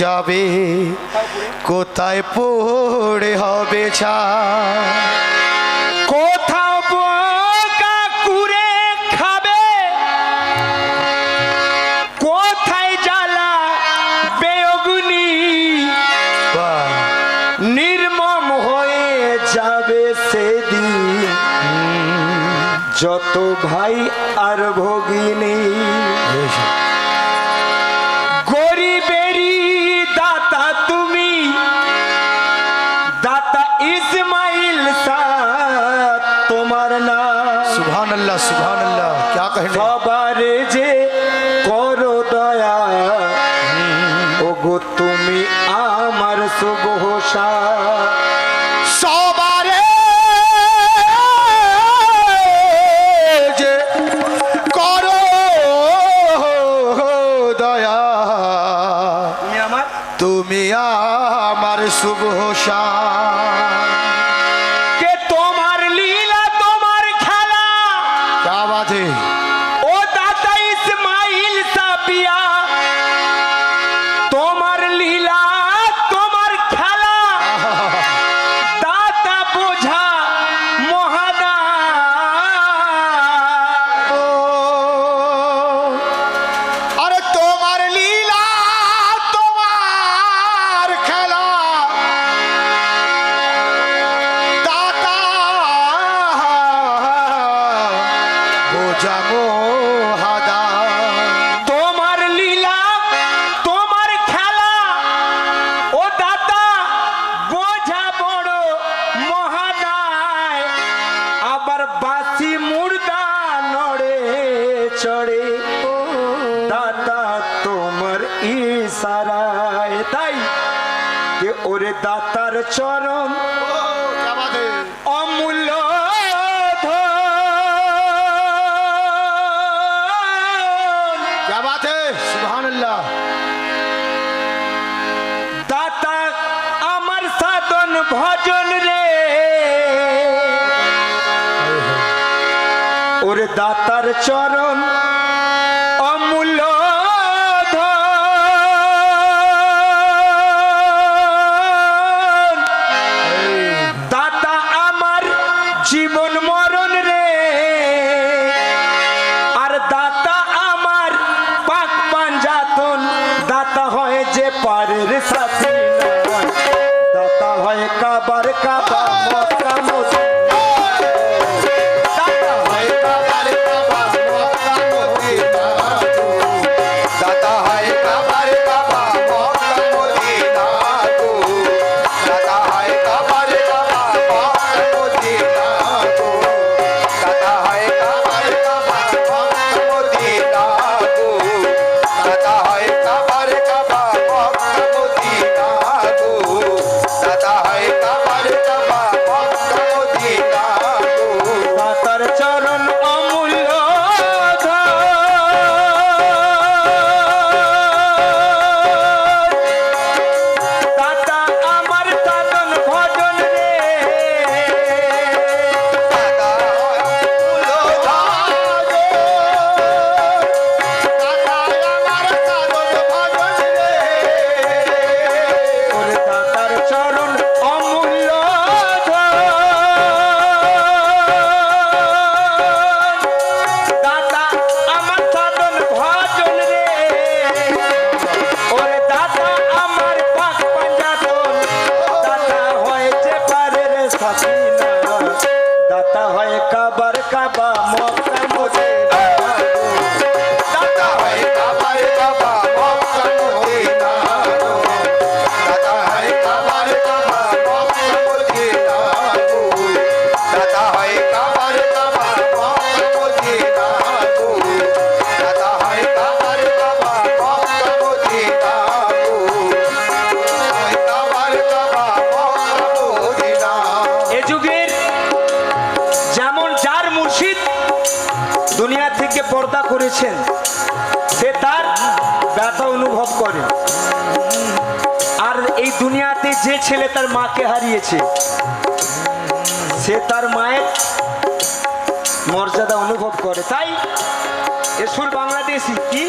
যাবে? কোথায় পড়ে হবে ছা খাবে? কোথায় জ্বালা নির্মম হয়ে যাবে সেদিন। যত ভাই ঠাকুর দাতার চরম অমূল্য দাতা আমার ভজন রে। হ্যাঁ, হ্যাঁ। ওরে দাতার চরণ। Palmas! ছেলে তার মাকে হারিয়েছে। সে তার মায়ের মর্যাদা অনুভব করে। তাই এসুর বাংলাদেশি কি?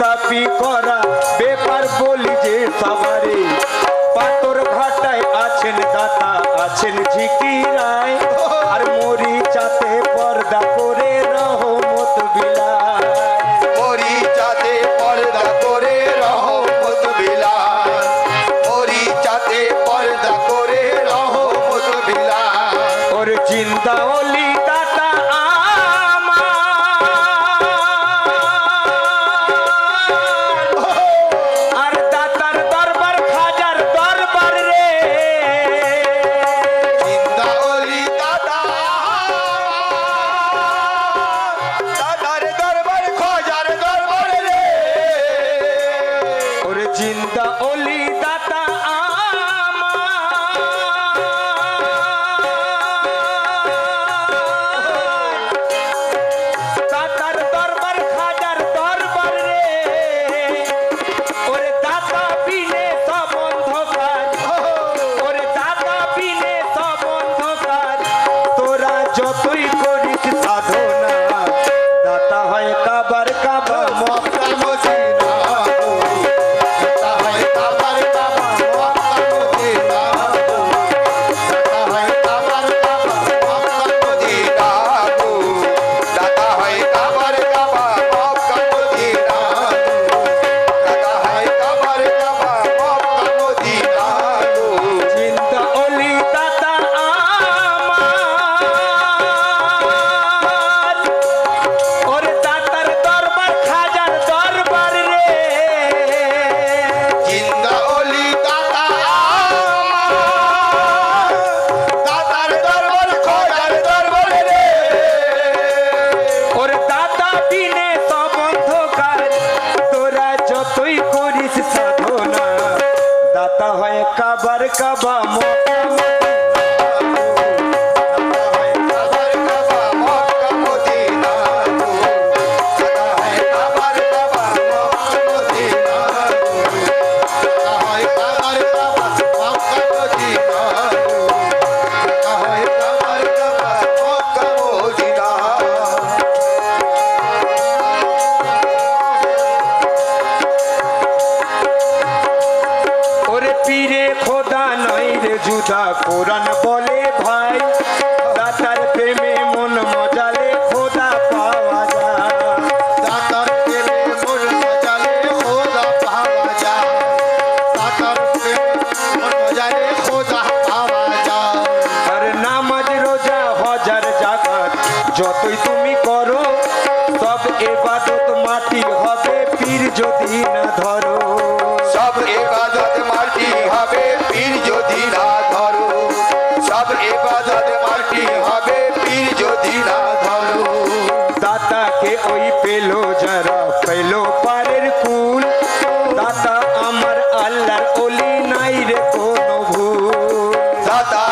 তাপি করা বেপার বলি যে সাবারে। পাথর ঘাটায় আছেন দাতা আছেন ঝিকিরায় আবার কা Acabamos. Ah, tá.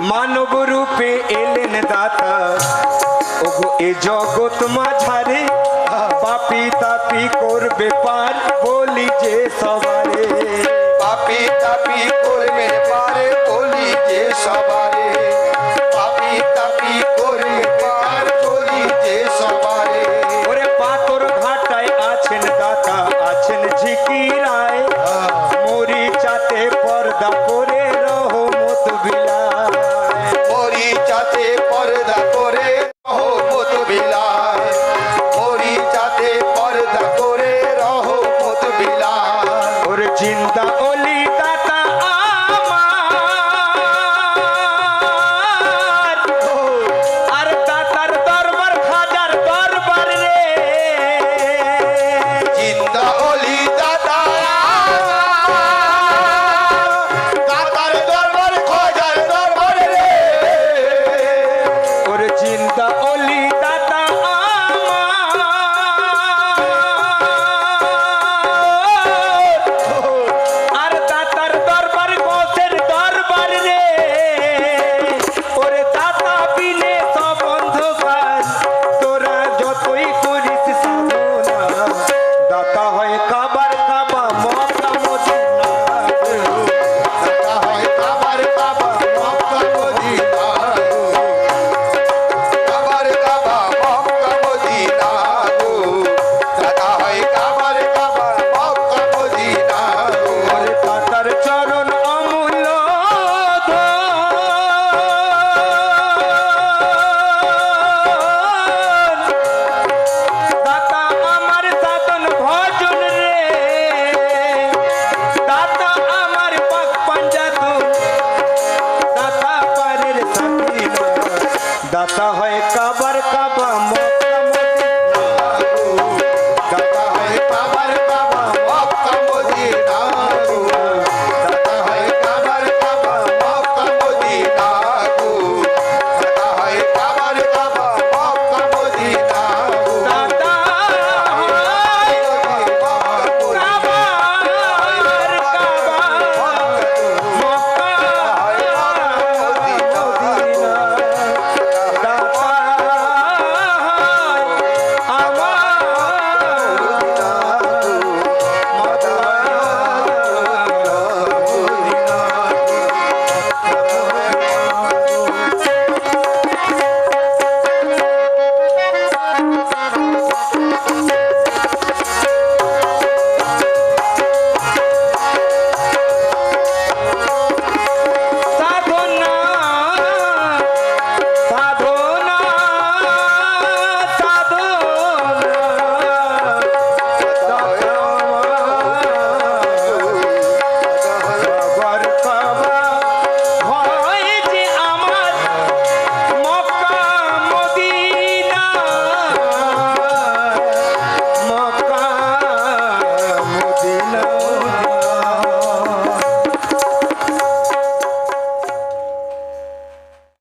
রূপে এলেন দাতা। ওগো এ জগৎ মাঝারে পাপি তাপি করবে পার? বলি যে সবারে। পাপি তাপি করবে পারে? বলি যে সবারে। পাপি তাপি করবে পার? বলি যে সবারে। ওরে পাতর ঘাটায় আছেন দাতা আছেন ঝিকিরায়